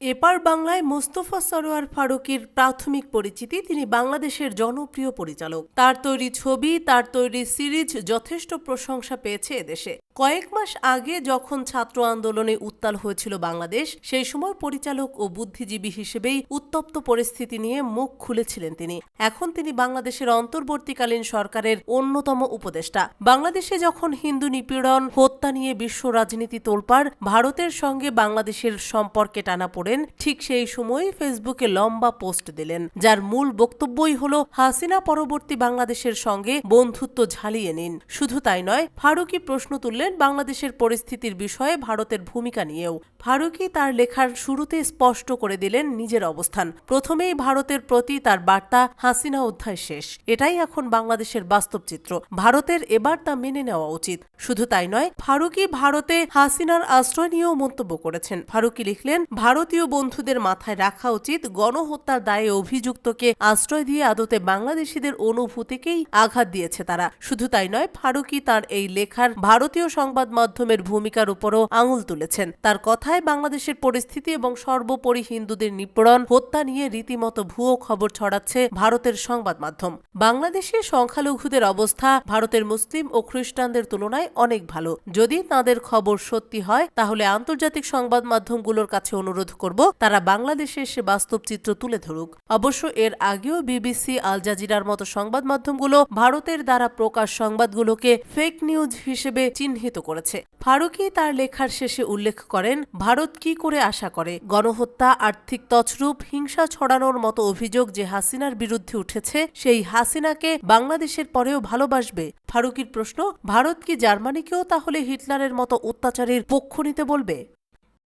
এপার বাংলায় মোস্তফা সরোয়ার ফারুকের প্রাথমিক পরিচিতি, তিনি বাংলাদেশের জনপ্রিয় পরিচালক। তার তৈরি ছবি, তার তৈরি সিরিজ যথেষ্ট প্রশংসা পেয়েছে এদেশে কয়েক মাস আগে যখন ছাত্র আন্দোলনে উত্তাল হয়েছিল বাংলাদেশ, সেই সময় পরিচালক ও বুদ্ধিজীবী হিসেবেই উত্তপ্ত পরিস্থিতি নিয়ে মুখ খুলেছিলেন তিনি। এখন তিনি বাংলাদেশের অন্তর্বর্তীকালীন সরকারের অন্যতম উপদেষ্টা। বাংলাদেশে যখন হিন্দু নিপীড়ন, হত্যা নিয়ে বিশ্ব রাজনীতি তোলপাড়, ভারতের সঙ্গে বাংলাদেশের সম্পর্কে টানা পড়েন, ঠিক সেই সময় ফেসবুকে লম্বা পোস্ট দিলেন, যার মূল বক্তব্যই হল, হাসিনা পরবর্তী বাংলাদেশের সঙ্গে বন্ধুত্ব ঝালিয়ে নিন। শুধু তাই নয়, ফারুকি প্রশ্ন তুললেন বাংলাদেশের পরিস্থিতির বিষয়ে ভারতের ভূমিকা নিয়েও। ফারুকি তার লেখার শুরুতে স্পষ্ট করে দিলেন নিজের অবস্থান। প্রথমেই ভারতের প্রতি তার বার্তা হাসিনা অধ্যায় শেষ। এটাই এখন বাংলাদেশের বাস্তব চিত্র। ভারতের এবার তা মেনে নেওয়া উচিত। শুধু তাই নয়, ফারুকি ভারতে হাসিনার আশ্রয় নিয়েও মন্তব্য করেছেন। ফারুকি লিখলেন, ভারতীয় বন্ধুদের মাথায় রাখা উচিত গণহত্যার দায়ে অভিযুক্তকে আশ্রয় দিয়ে আদতে বাংলাদেশিদের অনুভূতিকেই আঘাত দিয়েছে তারা। শুধু তাই নয়, ফারুকি তার এই লেখার ভারতীয় সংবাদ মাধ্যমের ভূমিকার উপরও আঙুল তুলেছেন। তার কথায় বাংলাদেশের পরিস্থিতি এবং সর্বোপরি হিন্দুদের নিপীড়ন, হত্যা নিয়ে রীতিমতো ভুয়ো খবর ছড়াচ্ছে ভারতের সংবাদ মাধ্যম। বাংলাদেশে সংখ্যালঘুদের অবস্থা ভারতের মুসলিম ও খ্রিস্টানদের তুলনায় অনেক ভালো। যদি তাদের খবর সত্যি হয়, তাহলে আন্তর্জাতিক সংবাদ মাধ্যমগুলোর কাছে অনুরোধ করব, তারা বাংলাদেশে এসে বাস্তব চিত্র তুলে ধরুক। অবশ্য এর আগেও বিবিসি, আল জাজিরার মতো সংবাদ মাধ্যমগুলো ভারতের দ্বারা প্রকাশ সংবাদগুলোকে ফেক নিউজ হিসেবে চিহ্নিত করেছে। ফারুকি তার লেখার শেষে উল্লেখ করেন, ভারত কি করে আশা করে? গণহত্যা, আর্থিক তছরূপ, হিংসা ছড়ানোর মতো অভিযোগ যে হাসিনার বিরুদ্ধে উঠেছে, সেই হাসিনাকে বাংলাদেশের পরেও ভালোবাসবে? ফারুকির প্রশ্ন, ভারত কি জার্মানিকেও তাহলে হিটলারের মতো অত্যাচারের পক্ষ নিতে বলবে?